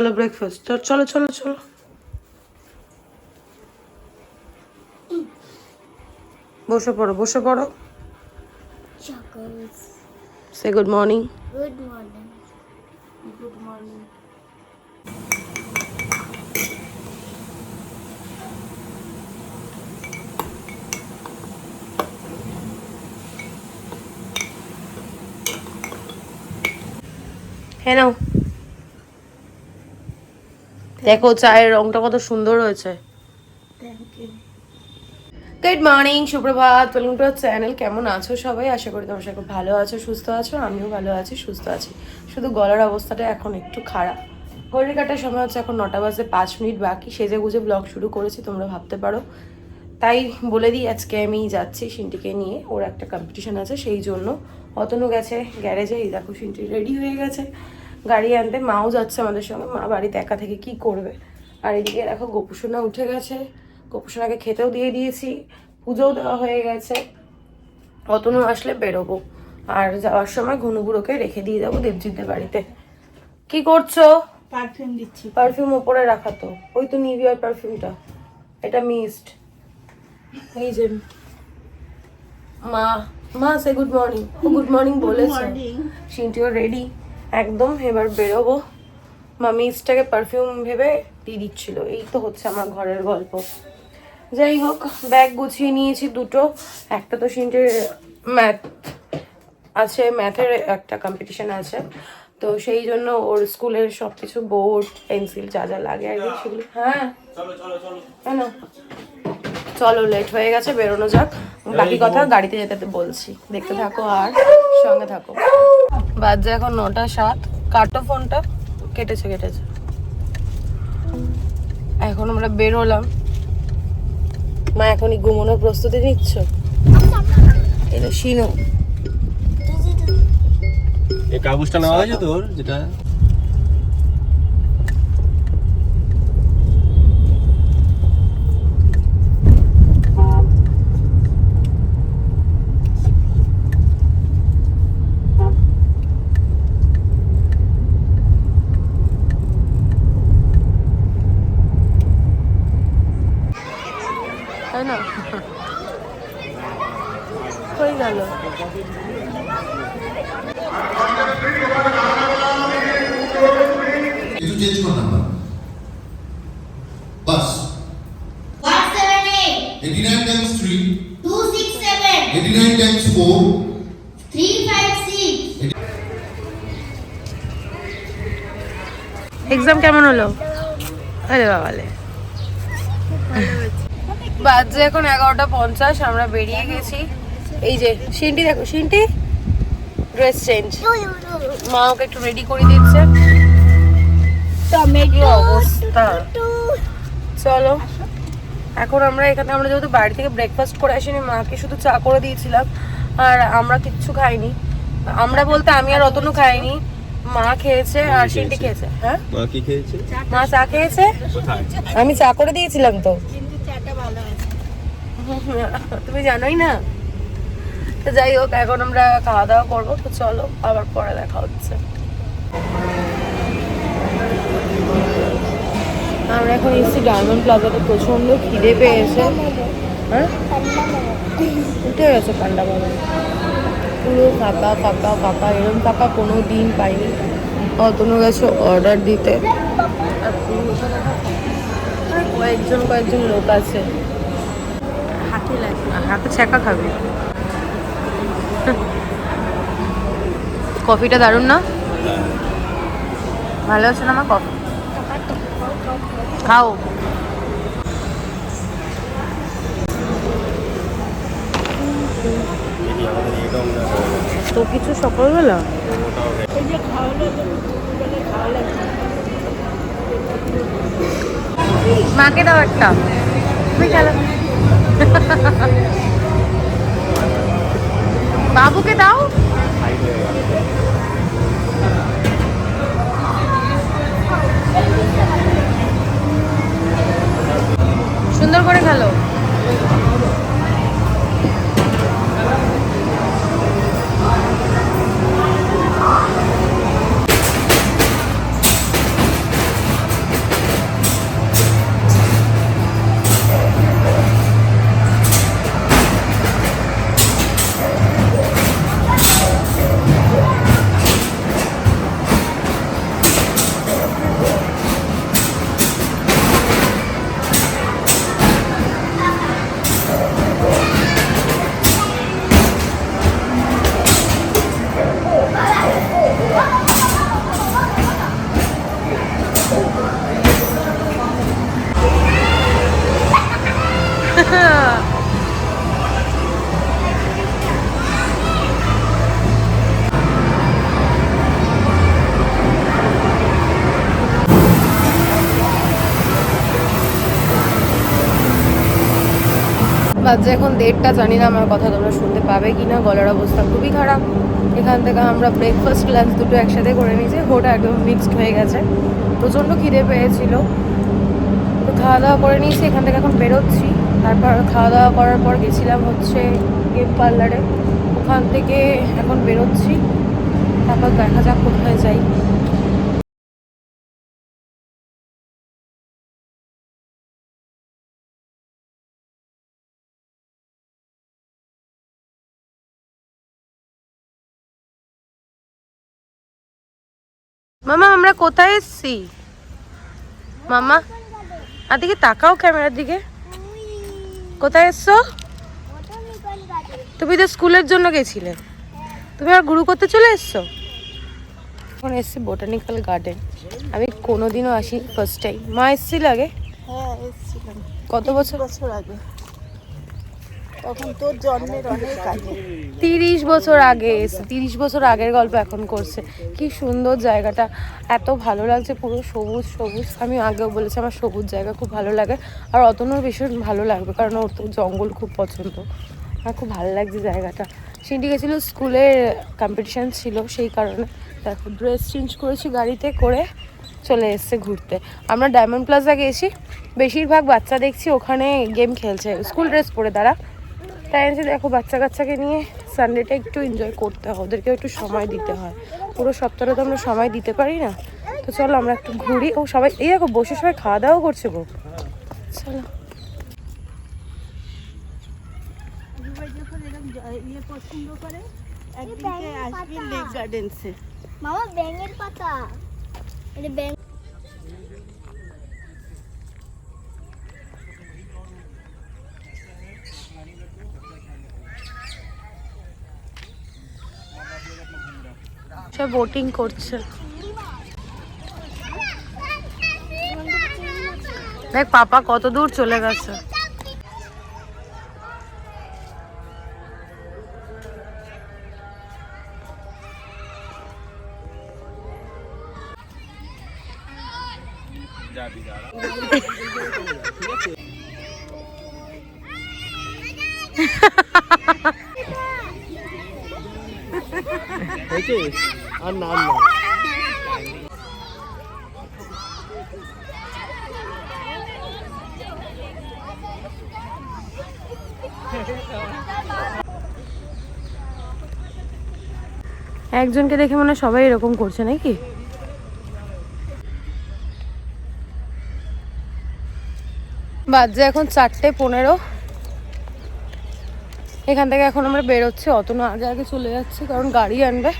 চলো ব্রেকফাস্ট চলো চলো চলো বসে পড়ো বসে পড়ো। সে good morning Good morning. Good morning হ্যাঁ দেখো চায়ের রংটা কত সুন্দর হয়েছে। গুড মর্নিং সুপ্রভাত ওয়েলকাম টু চ্যানেল কেমন আছো সবাই? আশা করি তোমার সবাই ভালো আছো সুস্থ আছো আমিও ভালো আছি সুস্থ আছি। শুধু গলার অবস্থাটা এখন একটু খারাপ। ঘড়ির কাটার সময় হচ্ছে এখন নটা বাজে পাঁচ মিনিট বাকি। সেজে গুজে ব্লগ শুরু করেছি তোমরা ভাবতে পারো। তাই বলে দিই আজকে আমি যাচ্ছি সিনটিকে নিয়ে। ওর একটা কম্পিটিশন আছে সেই জন্য অতনু গেছে গ্যারেজে এই দেখো সিনটি রেডি হয়ে গেছে। গাড়ি আনতে মাও যাচ্ছে আমাদের সঙ্গে মা বাড়িতে একা থেকে কি করবে? আর এদিকে দেখো গোপুসোনা উঠে গেছে। গোপুসোনাকে খেতেও দিয়ে দিয়েছি পুজোও দেওয়া হয়ে গেছে। অতনু আসলে বেরোবো। আর যাওয়ার সময় ঘনুগুড়োকে রেখে দিয়ে যাব দেবজিৎদের বাড়িতে। কি করছ? পারফিউম দিচ্ছি। পারফিউম ওপরে রাখা তো। ওই তো নিভিয়ার পারফিউমটা এটা মিস্ট এই যে মা মা সে গুড মর্নিং গুড মর্নিং বলেছে। সিনটিও রেডি একদম এবার বেরোবো। মা মিস্টটাকে পারফিউম ভেবে দিয়ে দিচ্ছিল। এই তো হচ্ছে আমার ঘরের গল্প। যাই হোক ব্যাগ গুছিয়ে নিয়েছি দুটো। একটা তো সিনটির ম্যাথ আছে ম্যাথের একটা কম্পিটিশান আছে। তো সেই জন্য ওর স্কুলের সব কিছু বোর্ড পেন্সিল যা যা লাগে আর কি সেগুলো। হ্যাঁ। কেন চলো লেট হয়ে গেছে বেরোনো যাক। বাকি কথা গাড়িতে যেতে বলছি। দেখতে থাকো আর সঙ্গে থাকো। বাজে এখন নটা সাত। কাটো ফোনটা। কেটেছে কেটেছে। এখন আমরা বেরোলাম। মা, এখনই ঘুমানোর প্রস্তুতি নিচ্ছ? এটা শিনু। এই কাগজটা নেওয়া হয়েছে তোর, যেটা তাই না কই গেল একটু চেঞ্জ কর নাম্বার বাস One seven eight 89 times 3 two six seven. 89 times 4 three five six. Exam কেমন হলো? আরে বাবালে। বাজে এখন এগারোটা পঞ্চাশ আমরা বেরিয়ে গেছি। এই যে সিনটি দেখো সিনটি ড্রেস চেঞ্জ মা ওকে একটু রেডি করে দিচ্ছে। কি অবস্থা? চলো। এখন আমরা এখানে আমরা যেহেতু বাড়ি থেকে ব্রেকফাস্ট করে আসিনি মাকে শুধু চা করে দিয়েছিলাম আর আমরা কিচ্ছু খাইনি। আমরা বলতে আমি আর অতনু খাইনি মা খেয়েছে আর সিনটি খেয়েছে হ্যাঁ? মা কি খেয়েছে? মা চা খেয়েছে? আমি চা করে দিয়েছিলাম তো। তুমি জানোই না। তো যাই হোক এখন আমরা খাওয়া দাওয়া করব তো চলো আবার পরে দেখা হচ্ছে। আমরা এখন এসেছি ডায়মন্ড প্লাজাতে প্রচণ্ড খিদে পেয়েছে। হ্যাঁ? উঠে গেছে পান্ডা বাবা পুরো ফাঁকা ফাঁকা ফাঁকা এরকম ফাঁকা কোনো দিন পাইনি। অতনু গেছে অর্ডার দিতে। আর কয়েকজন কয়েকজন লোক আছে। হাতে লাগে হাতে ছ্যাঁকা খাবে। কফিটা দারুণ না? ভালো আছে না আমার কফি? খাও। তো কিছু সকালবেলা? মাকে দাও একটা। বাবুকে দাও। সুন্দর করে খেলো বাজে, এখন দেড়টা, জানি না আমার কথা তোমরা শুনতে পাবে কি না গলার অবস্থা খুবই খারাপ। এখান থেকে আমরা ব্রেকফাস্ট লাঞ্চ দুটো একসাথে করে নিয়েছি, ওটা একদম মিক্সড হয়ে গেছে। প্রচণ্ড খিদে পেয়েছিল। তো খাওয়া দাওয়া করে নিয়েছি, এখান থেকে এখন বেরোচ্ছি। তারপর খাওয়া দাওয়া করার পর গেছিলাম হচ্ছে গেম পার্লারে। ওখান থেকে এখন বেরোচ্ছি। তারপর দেখা যাক কোথায় যাই। মামা আমরা কোথায় এসছি? মামা আর দিকে তাকাও ক্যামেরার দিকে। কোথায় এসছো? তুমি তো স্কুলের জন্য গেছিলে। তুমি আর গুরু করতে চলে এসছো? এখন এসছি বোটানিক্যাল গার্ডেন। আমি কোনোদিনও আসি ফার্স্ট টাইম মা এসছিল আগে? হ্যাঁ কত বছর? বছর আগে। তখন তোর জন্মের অনেক আগে। তিরিশ বছর আগে এসে, তিরিশ বছর আগের গল্প এখন করছে। কি সুন্দর জায়গাটা, এত ভালো লাগছে, পুরো সবুজ সবুজ। আমি আগেও বলেছি, আমার সবুজ জায়গা খুব ভালো লাগে। আর অতনুর ভীষণ ভালো লাগবে, কারণ ওর তো জঙ্গল খুব পছন্দ। আমার খুব ভালো লাগছে জায়গাটা। সিন্ডি গেছিল স্কুলের কম্পিটিশান ছিল সেই কারণে। দেখো ড্রেস চেঞ্জ করেছি গাড়িতে করে চলে এসছে ঘুরতে। আমরা ডায়মন্ড প্লাজা গেছি, বেশিরভাগ বাচ্চা দেখছি ওখানে গেম খেলছে। স্কুল ড্রেস পরে তারা তাই আমি দেখো বাচ্চা কাচ্চাকে নিয়ে সানডেটা একটু এনজয় করতে হয়। ওদেরকেও একটু সময় দিতে হয়। পুরো সপ্তাহে তো আমরা সময় দিতে পারি না। তো চলো আমরা একটু ঘুরি। ও সবাই এই দেখো বসে সবাই খাওয়া দাওয়াও করছে গো। চলো। পছন্দ করে একদিনকে আসবি লেক গার্ডেন্সে মামা ব্যাঙের পাতা। এটা ব্যাঙ সব বোটিং করছে দেখ পাপা কত দূর চলে গেছে হয়েছে একজনকে দেখে মনে সবাই এরকম করছে, নাকি? বাজে এখন চারটে পনেরো। এখান থেকে এখন আমরা বেরোচ্ছি, অত না, আগে আগে চলে যাচ্ছি, কারণ গাড়ি আনবে।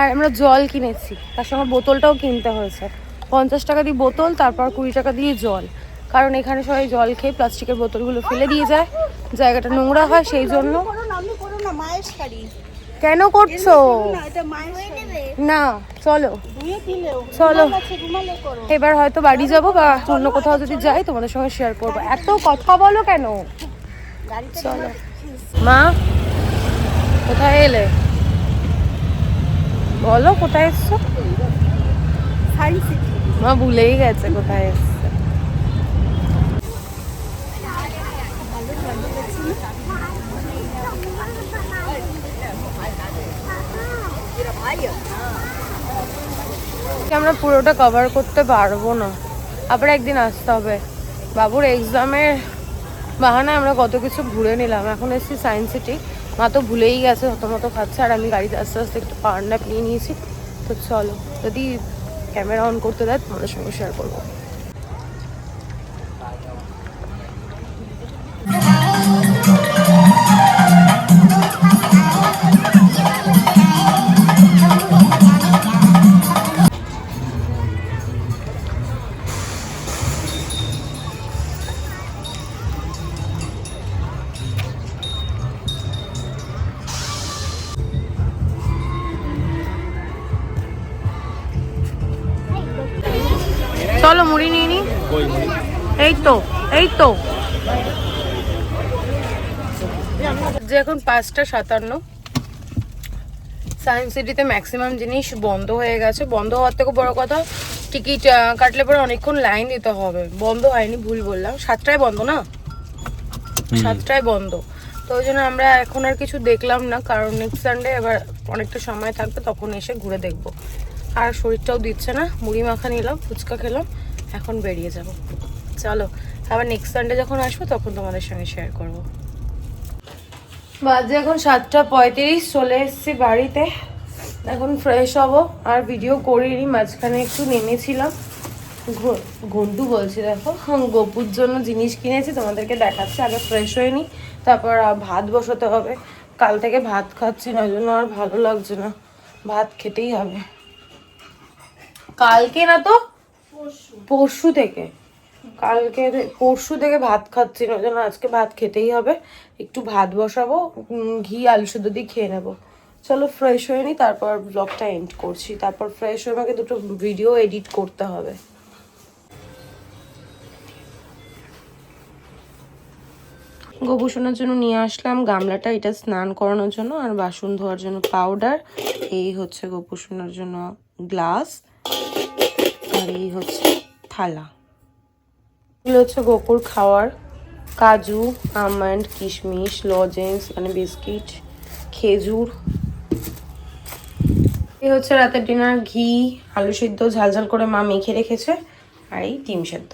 আর আমরা জল কিনেছি। তার সঙ্গে বোতলটাও কিনতে হয়েছে। পঞ্চাশ টাকা দিয়ে বোতল, তারপর কুড়ি টাকা দিয়ে জল। কারণ এখানে সবাই জল খেয়ে প্লাস্টিকের বোতলগুলো ফেলে দিয়ে যায়। জায়গাটা নোংরা হয় সেই জন্য। কেন করছ? না, চলো। চলো। এবার হয়তো বাড়ি যাব বা অন্য কোথাও যদি যাই, তোমাদের সঙ্গে শেয়ার করব। এত কথা বলো কেন? চলো। মা, কোথায় এলে? বলো কোথায় এসছো? মা ভুলেই গেছে কোথায় এসছে। আমরা পুরোটা কভার করতে পারব না। আবার একদিন আসতে হবে। বাবুর এক্সামের বাহানায় আমরা কত কিছু ঘুরে নিলাম। এখন এসেছি সায়েন্স সিটি মা তো ভুলেই গেছে হতো মতো খাচ্ছে, আর আমি গাড়িতে আস্তে আস্তে একটু পাওয়ার নিয়ে নিয়েছি। তো চলো, যদি ক্যামেরা অন করতে দেয় তোমাদের সঙ্গে শেয়ার করব। চলো মুড়ি নিয়ে নি? এই তো এই তো। যে এখন পাঁচটা সাতান্ন। সায়েন্স সিটিতে ম্যাক্সিমাম জিনিস বন্ধ হয়ে গেছে। বন্ধ হওয়ার থেকে বড় কথা টিকিট কাটলে পরে অনেকক্ষণ লাইন দিতে হবে। বন্ধ হয়নি ভুল বললাম। সাতটায় বন্ধ না? সাতটায় বন্ধ। তো ওই জন্য আমরা এখন আর কিছু দেখলাম না কারণ নেক্সট সানডে এবার অনেকটা সময় থাকবে তখন এসে ঘুরে দেখব। আর শরীরটাও দিচ্ছে না। মুড়ি মাখা নিলাম ফুচকা খেলাম এখন বেরিয়ে যাব। চলো আবার নেক্সট সানডে যখন আসব তখন তোমাদের সঙ্গে শেয়ার করব। বাজে এখন সাতটা পঁয়ত্রিশ চলে এসেছি বাড়িতে। এখন ফ্রেশ হব আর ভিডিও করিনি মাঝখানে একটু নেমেছিলাম। ঘন্টু বলছি দেখো হুম, গপুর জন্য জিনিস কিনেছি তোমাদেরকে দেখাচ্ছি আগে ফ্রেশ হয়ে নি তারপর ভাত বসাতে হবে। কাল থেকে ভাত খাচ্ছি না জন্য আর ভালো লাগছে না। ভাত খেতেই হবে। কালকে না তো? পরশু। থেকে। কালকে পরশু থেকে ভাত খাচ্ছি না জন্য আজকে ভাত খেতেই হবে। একটু ভাত বসাবো ঘি আলু সেদ্ধ দিয়ে খেয়ে নেব। চলো ফ্রেশ হয়ে নি তারপর ব্লগটা এন্ড করছি। তারপর ফ্রেশ হয়ে আমাকে দুটো ভিডিও এডিট করতে হবে। গোবুসোনার জন্য নিয়ে আসলাম গামলাটা এটা স্নান করানোর জন্য আর বাসন ধোয়ার জন্য পাউডার এই হচ্ছে গোপুসোনার জন্য গ্লাস আর এই হচ্ছে থালা। এগুলো হচ্ছে গোকুর খাওয়ার। কাজু, আমন্ড, কিশমিশ, লজেন্স মানে বিস্কিট, খেজুর। এই হচ্ছে রাতের ডিনার, ঘি, আলু সিদ্ধ, ঝালঝাল ঝাল করে মা মেখে রেখেছে। আর এই ডিম সেদ্ধ।